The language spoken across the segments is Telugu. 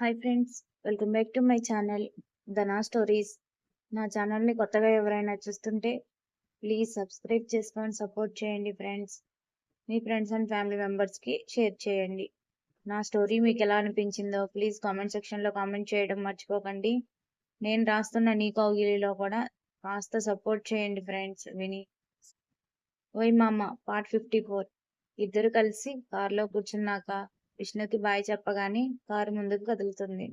Hi friends welcome back to my channel Dhana stories నా ఛానల్ని కొత్తగా ఎవరైనా చూస్తుంటే ప్లీజ్ సబ్స్క్రైబ్ చేసుకొని సపోర్ట్ చేయండి ఫ్రెండ్స్ మీ ఫ్రెండ్స్ అండ్ ఫ్యామిలీ మెంబర్స్కి షేర్ చేయండి. నా స్టోరీ మీకు ఎలా అనిపించిందో ప్లీజ్ కామెంట్ సెక్షన్లో కామెంట్ చేయడం మర్చిపోకండి. నేను రాస్తున్న నీ కౌగిలిలో కూడా కాస్త సపోర్ట్ చేయండి ఫ్రెండ్స్ విని. ఓయ్ మామ పార్ట్ ఫిఫ్టీ ఫోర్ ఇద్దరు కలిసి కార్లో కూర్చున్నాక విష్ణుకి బాయ్ చెప్పగానే కారు ముందుకు కదులుతుంది.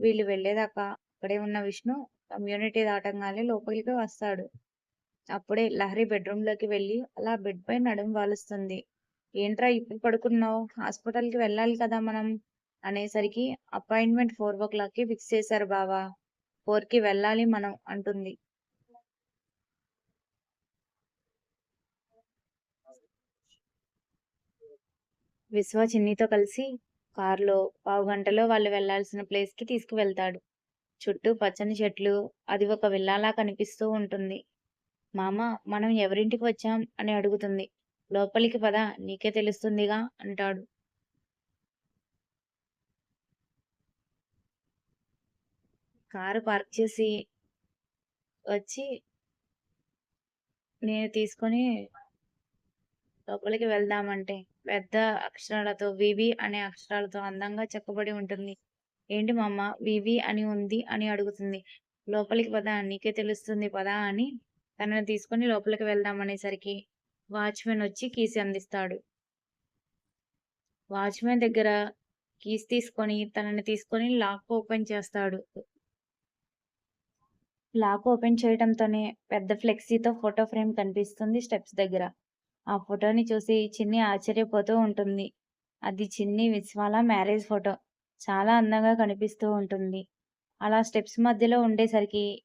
వీళ్ళు వెళ్ళేదాకా అక్కడే ఉన్న విష్ణు కమ్యూనిటీ దాటంగానే లోపలికి వస్తాడు. అప్పుడే లహరి బెడ్రూమ్లోకి వెళ్ళి అలా బెడ్ పై నడుము వాలుస్తుంది. ఏంట్రా ఇప్పుడు పడుకున్నావు? హాస్పిటల్కి వెళ్ళాలి కదా మనం అనేసరికి అపాయింట్మెంట్ ఫోర్ ఓ క్లాక్కి ఫిక్స్ చేశారు బావా. ఫోర్కి వెళ్ళాలి మనం అంటుంది. విశ్వ చిన్నితో కలిసి కారులో పావు గంటలో వాళ్ళు వెళ్ళాల్సిన ప్లేస్కి తీసుకువెళ్తాడు. చుట్టూ పచ్చని చెట్లు అది ఒక విల్లాలా కనిపిస్తూ ఉంటుంది. మామ మనం ఎవరింటికి వచ్చాం? అని అడుగుతుంది. లోపలికి పద నీకే తెలుస్తుందిగా అంటాడు. కారు పార్క్ చేసి వచ్చి నేను తీసుకొని లోపలికి వెళ్దామంటే పెద్ద అక్షరాలతో వివి అనే అక్షరాలతో అందంగా చెక్కబడి ఉంటుంది. ఏంటి మామ? వివి అని ఉంది అని అడుగుతుంది. లోపలికి పద నీకే తెలుస్తుంది పదా అని తనని తీసుకొని లోపలికి వెళ్దాం అనేసరికి వాచ్మెన్ వచ్చి కీసి అందిస్తాడు. వాచ్మెన్ దగ్గర కీస్ తీసుకొని తనని తీసుకొని లాక్ ఓపెన్ చేస్తాడు. లాక్ ఓపెన్ చేయడంతోనే పెద్ద ఫ్లెక్సీతో ఫోటో ఫ్రేమ్ కనిపిస్తుంది స్టెప్స్ దగ్గర. ఆ ఫోటోని చూసి చిన్ని ఆశ్చర్యపోతూ ఉంటుంది. అది చిన్ని విశ్వాల మ్యారేజ్ ఫోటో. చాలా అందంగా కనిపిస్తూ ఉంటుంది. అలా స్టెప్స్ మధ్యలో ఉండేసరికి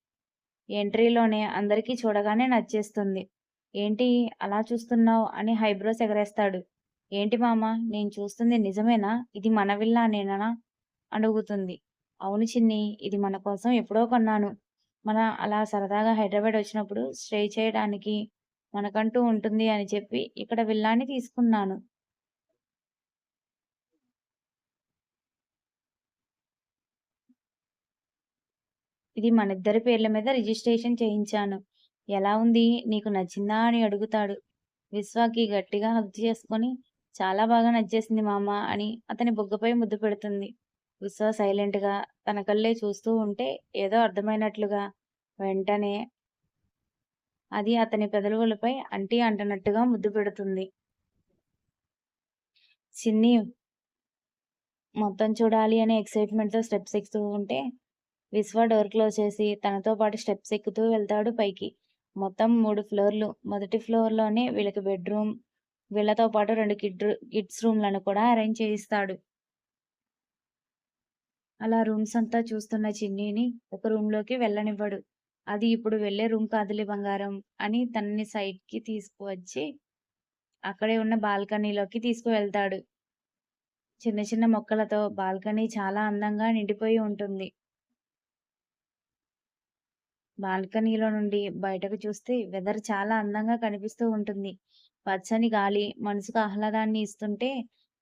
ఎంట్రీలోనే అందరికీ చూడగానే నచ్చేస్తుంది. ఏంటి అలా చూస్తున్నావు? అని హైబ్రోస్ ఎగరేస్తాడు. ఏంటి మామ నేను చూస్తుంది నిజమేనా? ఇది మన విల్లా నేనా అడుగుతుంది. అవును చిన్ని ఇది మన కోసం ఎప్పుడో కొన్నాను. మన అలా సరదాగా హైదరాబాద్ వచ్చినప్పుడు స్టే చేయడానికి మనకంటూ ఉంటుంది అని చెప్పి ఇక్కడ విల్లాన్ని తీసుకున్నాను. ఇది మనిద్దరి పేర్ల మీద రిజిస్ట్రేషన్ చేయించాను. ఎలా ఉంది? నీకు నచ్చిందా అని అడుగుతాడు. విశ్వాకి గట్టిగా హగ్ చేసుకొని చాలా బాగా నచ్చేసింది మామ అని అతని బొగ్గపై ముద్దు పెడుతుంది. విశ్వ సైలెంట్గా తన కళ్ళే చూస్తూ ఉంటే ఏదో అర్థమైనట్లుగా వెంటనే అది అతని పెదవులపై అంటి అంటనట్టుగా ముద్దు పెడుతుంది. సిన్ని మొత్తం చూడాలి అనే ఎక్సైట్మెంట్తో స్టెప్స్ ఎక్కుతూ ఉంటే విశ్వ డోర్ క్లోజ్ చేసి తనతో పాటు స్టెప్స్ ఎక్కుతూ వెళ్తాడు పైకి. మొత్తం మూడు ఫ్లోర్లు. మొదటి ఫ్లోర్లోనే వీళ్ళకి బెడ్రూమ్ వీళ్ళతో పాటు రెండు కిడ్ కిడ్స్ రూమ్లను కూడా అరేంజ్ చేయిస్తాడు. అలా రూమ్స్ అంతా చూస్తున్న చిన్నీని ఒక రూమ్లోకి వెళ్ళనివ్వడు. అది ఇప్పుడు వెళ్ళే రూమ్ కాదులే బంగారం అని తనని సైడ్కి తీసుకువచ్చి అక్కడే ఉన్న బాల్కనీలోకి తీసుకువెళ్తాడు. చిన్న చిన్న మొక్కలతో బాల్కనీ చాలా అందంగా నిండిపోయి ఉంటుంది. బాల్కనీలో నుండి బయటకు చూస్తే వెదర్ చాలా అందంగా కనిపిస్తూ ఉంటుంది. పచ్చని గాలి మనసుకు ఆహ్లాదాన్ని ఇస్తుంటే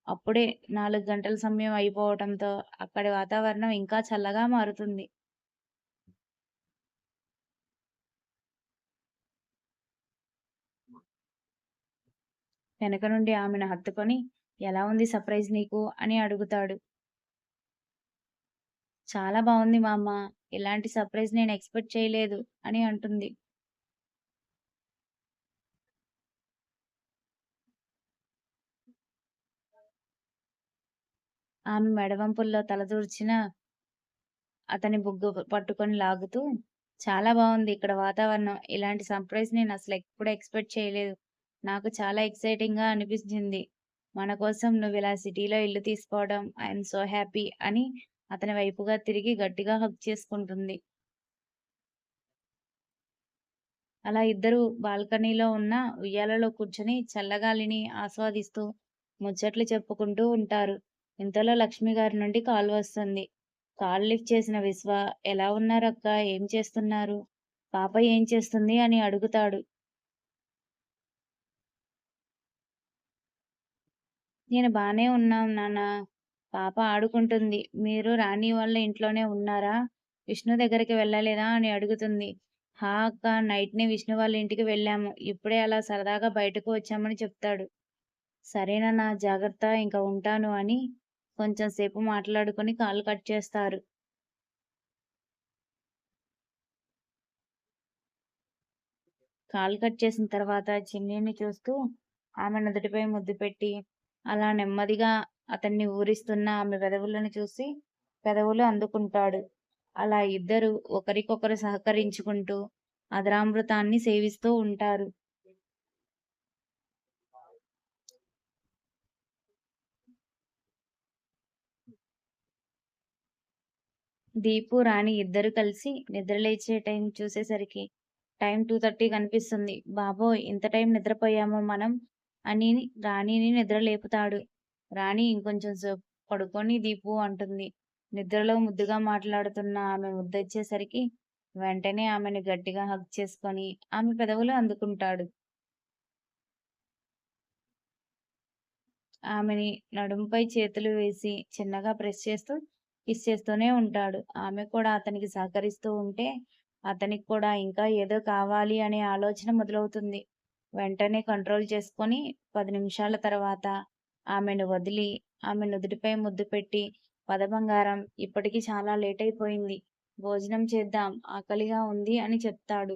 అప్పుడే నాలుగు గంటల సమయం అయిపోవటంతో అక్కడి వాతావరణం ఇంకా చల్లగా మారుతుంది. వెనక నుండి ఆమెను హత్తుకొని ఎలా ఉంది సర్ప్రైజ్ నీకు? అని అడుగుతాడు. చాలా బాగుంది మా అమ్మ ఇలాంటి సర్ప్రైజ్ నేను ఎక్స్పెక్ట్ చేయలేదు అని అంటుంది. ఆమె మెడవంపుల్లో తలదూర్చిన అతని బుగ్గు పట్టుకొని లాగుతూ చాలా బాగుంది ఇక్కడ వాతావరణం ఇలాంటి సర్ప్రైజ్ నేను అసలు ఎప్పుడు ఎక్స్పెక్ట్ చేయలేదు. నాకు చాలా ఎక్సైటింగ్గా అనిపించింది. మన కోసం నువ్వు ఇలా సిటీలో ఇల్లు తీసుకోవడం ఐఎమ్ సో హ్యాపీ అని అతని వైపుగా తిరిగి గట్టిగా హక్ చేసుకుంటుంది. అలా ఇద్దరు బాల్కనీలో ఉన్న ఉయ్యాలలో కూర్చొని చల్లగాలిని ఆస్వాదిస్తూ ముచ్చట్లు చెప్పుకుంటూ ఉంటారు. ఇంతలో లక్ష్మి గారి నుండి కాల్ వస్తుంది. కాల్ లిఫ్ట్ చేసిన విశ్వ ఎలా ఉన్నారక్క ఏం చేస్తున్నారు? పాప ఏం చేస్తుంది? అని అడుగుతాడు. నేను బాగానే ఉన్నాం నాన్న పాప ఆడుకుంటుంది. మీరు రాణి వాళ్ళ ఇంట్లోనే ఉన్నారా? విష్ణు దగ్గరికి వెళ్ళలేదా? అని అడుగుతుంది. హా అక్క నైట్‌నే విష్ణు వాళ్ళ ఇంటికి వెళ్ళాము. ఇప్పుడే అలా సరదాగా బయటకు వచ్చామని చెప్తాడు. సరేనా జాగ్రత్త ఇంకా ఉంటాను అని కొంచెం సేపు మాట్లాడుకొని కాల్ కట్ చేస్తారు. కాల్ కట్ చేసిన తర్వాత చిన్నీని చూస్తూ ఆమె నుదుటిపై ముద్దు పెట్టి అలా నెమ్మదిగా అతన్ని ఊరిస్తున్న ఆమె పెదవులను చూసి పెదవులు అందుకుంటాడు. అలా ఇద్దరు ఒకరికొకరు సహకరించుకుంటూ అధరామృతాన్ని సేవిస్తూ ఉంటారు. దీపు, రాణి ఇద్దరు కలిసి నిద్రలేచే టైం చూసేసరికి టైం టూ థర్టీ కనిపిస్తుంది. బాబోయ్! ఇంత టైం నిద్రపోయామో మనం అని రాణిని నిద్రలేపుతాడు. రాణి ఇంకొంచెం సేపు పడుకొని దీపు అంటుంది. నిద్రలో ముద్దుగా మాట్లాడుతున్న ఆమె ముద్దొచ్చేసరికి వెంటనే ఆమెను గట్టిగా హగ్ చేసుకొని ఆమె పెదవులు అందుకుంటాడు. ఆమెని నడుంపై చేతులు వేసి చిన్నగా ప్రెస్ చేస్తూ కిస్ చేస్తూనే ఉంటాడు. ఆమె కూడా అతనికి సహకరిస్తూ ఉంటే అతనికి కూడా ఇంకా ఏదో కావాలి అనే ఆలోచన మొదలవుతుంది. వెంటనే కంట్రోల్ చేసుకొని పది నిమిషాల తర్వాత ఆమెను వదిలి ఆమె నుదుటిపై ముద్దు పెట్టి పద బంగారం ఇప్పటికి చాలా లేట్ అయిపోయింది. భోజనం చేద్దాం ఆకలిగా ఉంది అని చెప్తాడు.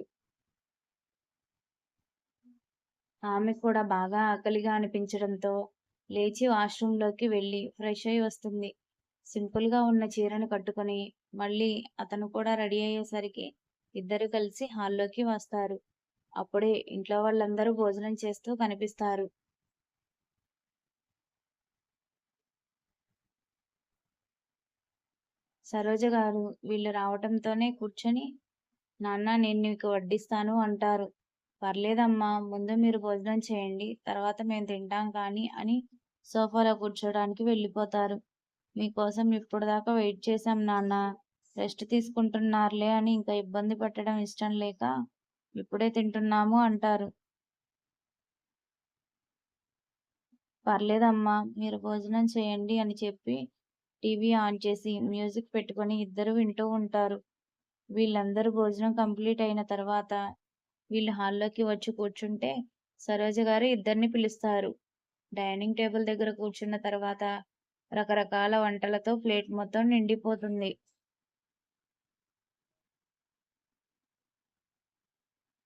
ఆమె కూడా బాగా ఆకలిగా అనిపించడంతో లేచి వాష్రూంలోకి వెళ్ళి ఫ్రెష్ అయి వస్తుంది. సింపుల్గా ఉన్న చీరను కట్టుకొని మళ్ళీ అతను కూడా రెడీ అయ్యేసరికి ఇద్దరు కలిసి హాల్లోకి వస్తారు. అప్పుడే ఇంట్లో వాళ్ళందరూ భోజనం చేస్తూ కనిపిస్తారు. సరోజ గారు వీళ్ళు రావటంతోనే కూర్చొని నాన్న నేను నీకు వడ్డిస్తాను అంటారు. పర్లేదమ్మా ముందు మీరు భోజనం చేయండి తర్వాత మేము తింటాం కానీ అని సోఫాలో కూర్చోడానికి వెళ్ళిపోతారు. మీకోసం ఇప్పుడు దాకా వెయిట్ చేశాం నాన్న రెస్ట్ తీసుకుంటున్నారులే అని ఇంకా ఇబ్బంది పెట్టడం ఇష్టం లేక ఇప్పుడే తింటున్నాము అంటారు. పర్లేదమ్మా మీరు భోజనం చేయండి అని చెప్పి టీవీ ఆన్ చేసి మ్యూజిక్ పెట్టుకొని ఇద్దరు వింటూ ఉంటారు. వీళ్ళందరూ భోజనం కంప్లీట్ అయిన తర్వాత వీళ్ళు హాల్లోకి వచ్చి కూర్చుంటే సరోజ గారు ఇద్దరిని పిలుస్తారు. డైనింగ్ టేబుల్ దగ్గర కూర్చున్న తర్వాత రకరకాల వంటలతో ప్లేట్ మొత్తం నిండిపోతుంది.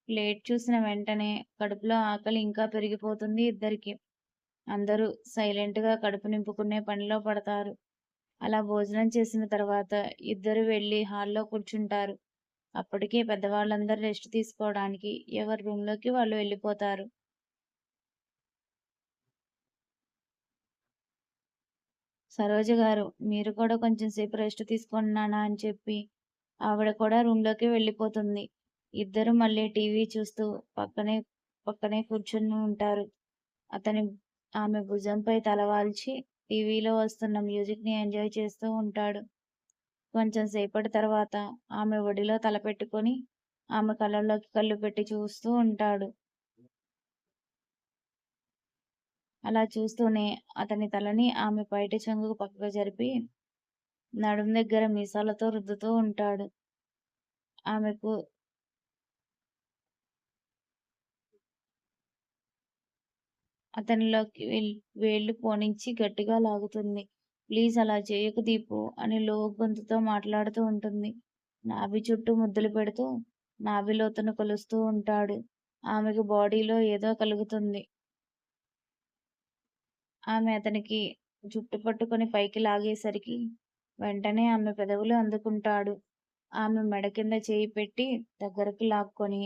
ప్లేట్ చూసిన వెంటనే కడుపులో ఆకలి ఇంకా పెరిగిపోతుంది ఇద్దరికి. అందరూ సైలెంట్‌గా కడుపు నింపుకునే పనిలో పడతారు. అలా భోజనం చేసిన తర్వాత ఇద్దరు వెళ్ళి హాల్‌లో కూర్చుంటారు. అప్పటికే పెద్దవాళ్ళందరూ రెస్ట్ తీసుకోవడానికి ఎవరి రూమ్‌లోకి వాళ్ళు వెళ్ళిపోతారు. సరోజ గారు మీరు కూడా కొంచెం సేపు రెస్ట్ తీసుకున్నానా అని చెప్పి ఆవిడ కూడా రూమ్‌లోకి వెళ్ళిపోతుంది. ఇద్దరు మళ్ళీ టీవీ చూస్తూ పక్కనే పక్కనే కూర్చుని ఉంటారు. అతని ఆమె భుజంపై తలవాల్చి టీవీలో వస్తున్న మ్యూజిక్‌ని ఎంజాయ్ చేస్తూ ఉంటాడు. కొంచెం సేపటి తర్వాత ఆమె ఒడిలో తలపెట్టుకొని ఆమె కళ్ళల్లోకి కళ్ళు పెట్టి చూస్తూ ఉంటాడు. అలా చూస్తూనే అతని తలని ఆమె బయట చెంగుకు పక్కకు జరిపి నడుం దగ్గర మీసాలతో రుద్దుతూ ఉంటాడు. ఆమెకు అతనిలోకి వేళ్ళు పోనించి గట్టిగా లాగుతుంది. ప్లీజ్ అలా చేయకు దీపు అని లో గొంతుతో మాట్లాడుతూ ఉంటుంది. నాభి చుట్టూ ముద్దులు పెడుతూ నాభిలోతను కొలుస్తూ ఉంటాడు. ఆమెకు బాడీలో ఏదో కలుగుతుంది. ఆమె అతనికి జుట్టు పట్టుకొని పైకి లాగేసరికి వెంటనే ఆమె పెదవులు అందుకుంటాడు. ఆమె మెడ కింద చేయి పెట్టి దగ్గరకు లాక్కొని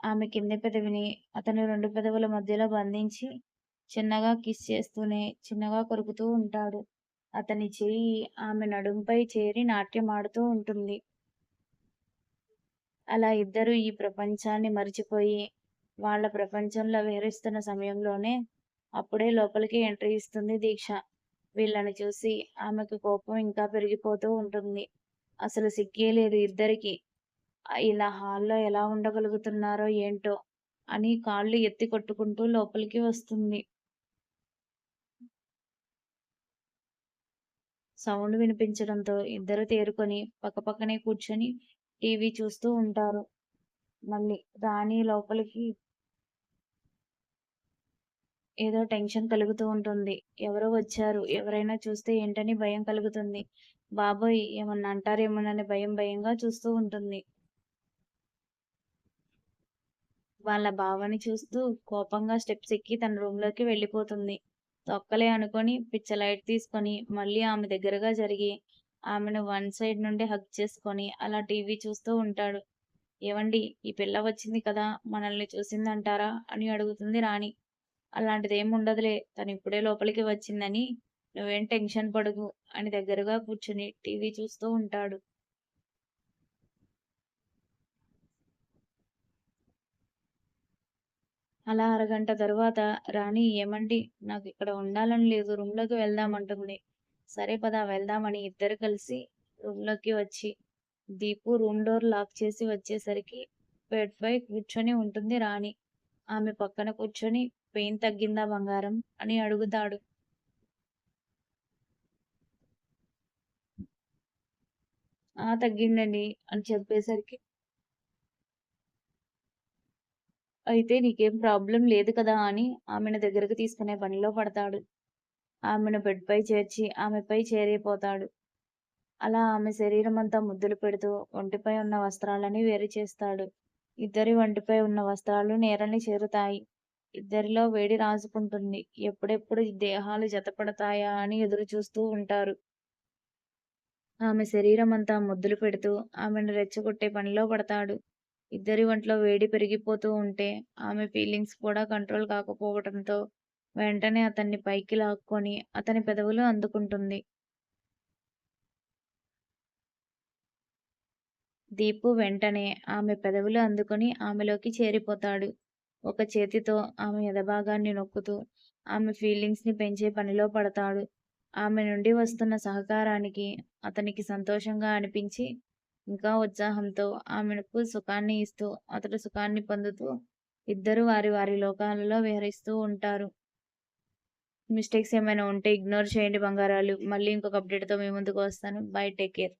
ఆమె కింది పెదవిని అతని రెండు పెదవుల మధ్యలో బంధించి చిన్నగా కిస్ చేస్తూనే చిన్నగా కొరుకుతూ ఉంటాడు. అతని చేయి ఆమె నడుంపై చేరి నాట్యమాడుతూ ఉంటుంది. అలా ఇద్దరు ఈ ప్రపంచాన్ని మరిచిపోయి వాళ్ళ ప్రపంచంలో విహరిస్తున్న సమయంలోనే అప్పుడే లోపలికి ఎంట్రీ ఇస్తుంది దీక్ష. వీళ్ళని చూసి ఆమెకు కోపం ఇంకా పెరిగిపోతూ ఉంటుంది. అసలు సిగ్గే లేదు ఇద్దరికి ఇలా హాల్లో ఎలా ఉండగలుగుతున్నారో ఏంటో అని కాళ్ళు ఎత్తి కొట్టుకుంటూ లోపలికి వస్తుంది. సౌండ్ వినిపించడంతో ఇద్దరు తేరుకొని పక్కపక్కనే కూర్చొని టీవీ చూస్తూ ఉంటారు. మళ్ళీ రాణి లోపలికి ఏదో టెన్షన్ కలుగుతూ ఉంటుంది. ఎవరో వచ్చారు. ఎవరైనా చూస్తే ఏంటని భయం కలుగుతుంది. బాబోయ్ ఏమన్నా అంటారేమోనని భయం భయంగా చూస్తూ ఉంటుంది. వాళ్ళ బావని చూస్తూ కోపంగా స్టెప్స్ ఎక్కి తన రూమ్లోకి వెళ్ళిపోతుంది. తొక్కలే అనుకొని పిచ్చ లైట్ తీసుకొని మళ్ళీ ఆమె దగ్గరగా జరిగి ఆమెను వన్ సైడ్ నుండి హగ్ చేసుకొని అలా టీవీ చూస్తూ ఉంటాడు. ఏవండి ఈ పిల్ల వచ్చింది కదా మనల్ని చూసిందంటారా? అని అడుగుతుంది రాణి. అలాంటిదేం ఉండదులే తను ఇప్పుడే లోపలికి వచ్చిందని నువ్వేం టెన్షన్ పడుగు అని దగ్గరగా కూర్చుని టీవీ చూస్తూ ఉంటాడు. అలా అరగంట తర్వాత రాణి ఏమండి? నాకు ఇక్కడ ఉండాలని లేదు. రూమ్లోకి వెళ్దామంటుంది సరే పదా వెళ్దామని ఇద్దరు కలిసి రూమ్లోకి వచ్చి దీపు రూమ్ డోర్ లాక్ చేసి వచ్చేసరికి బెడ్ పై కూర్చొని ఉంటుంది రాణి. ఆమె పక్కన కూర్చొని పెయిన్ తగ్గిందా బంగారం? అని అడుగుతాడు. ఆ తగ్గిందండి అని చెప్పేసరికి అయితే నీకేం ప్రాబ్లం లేదు కదా అని ఆమెను దగ్గరకు తీసుకునే పనిలో పడతాడు. ఆమెను బెడ్పై చేర్చి ఆమెపై చేరిపోతాడు. అలా ఆమె శరీరం అంతా ముద్దులు పెడుతూ ఒంటిపై ఉన్న వస్త్రాలని వేరు చేస్తాడు. ఇద్దరి ఒంటిపై ఉన్న వస్త్రాలు నేరని చేరుతాయి. ఇద్దరిలో వేడి రాసుకుంటుంది ఎప్పుడెప్పుడు దేహాలు జతపడతాయా అని ఎదురు చూస్తూ ఉంటారు. ఆమె శరీరం అంతా ముద్దులు పెడుతూ ఆమెను రెచ్చగొట్టే పనిలో పడతాడు. ఇద్దరి ఒంట్లో వేడి పెరిగిపోతూ ఉంటే ఆమె ఫీలింగ్స్ కూడా కంట్రోల్ కాకపోవడంతో వెంటనే అతన్ని పైకి లాక్కొని అతని పెదవులు అందుకుంటుంది. దీపు వెంటనే ఆమె పెదవులు అందుకొని ఆమెలోకి చేరిపోతాడు. ఒక చేతితో ఆమె ఎదభాగాన్ని నొక్కుతూ ఆమె ఫీలింగ్స్ని పెంచే పనిలో పడతాడు. ఆమె నుండి వస్తున్న సహకారానికి అతనికి సంతోషంగా అనిపించి ఇంకా ఉత్సాహంతో ఆమెకు సుఖాన్ని ఇస్తూ అతడు సుఖాన్ని పొందుతూ ఇద్దరు వారి వారి లోకాలలో విహరిస్తూ ఉంటారు. మిస్టేక్స్ ఏమైనా ఉంటే ఇగ్నోర్ చేయండి బంగారాలు. మళ్ళీ ఇంకొక అప్డేట్తో మీ ముందుకు వస్తాను. Bye take care.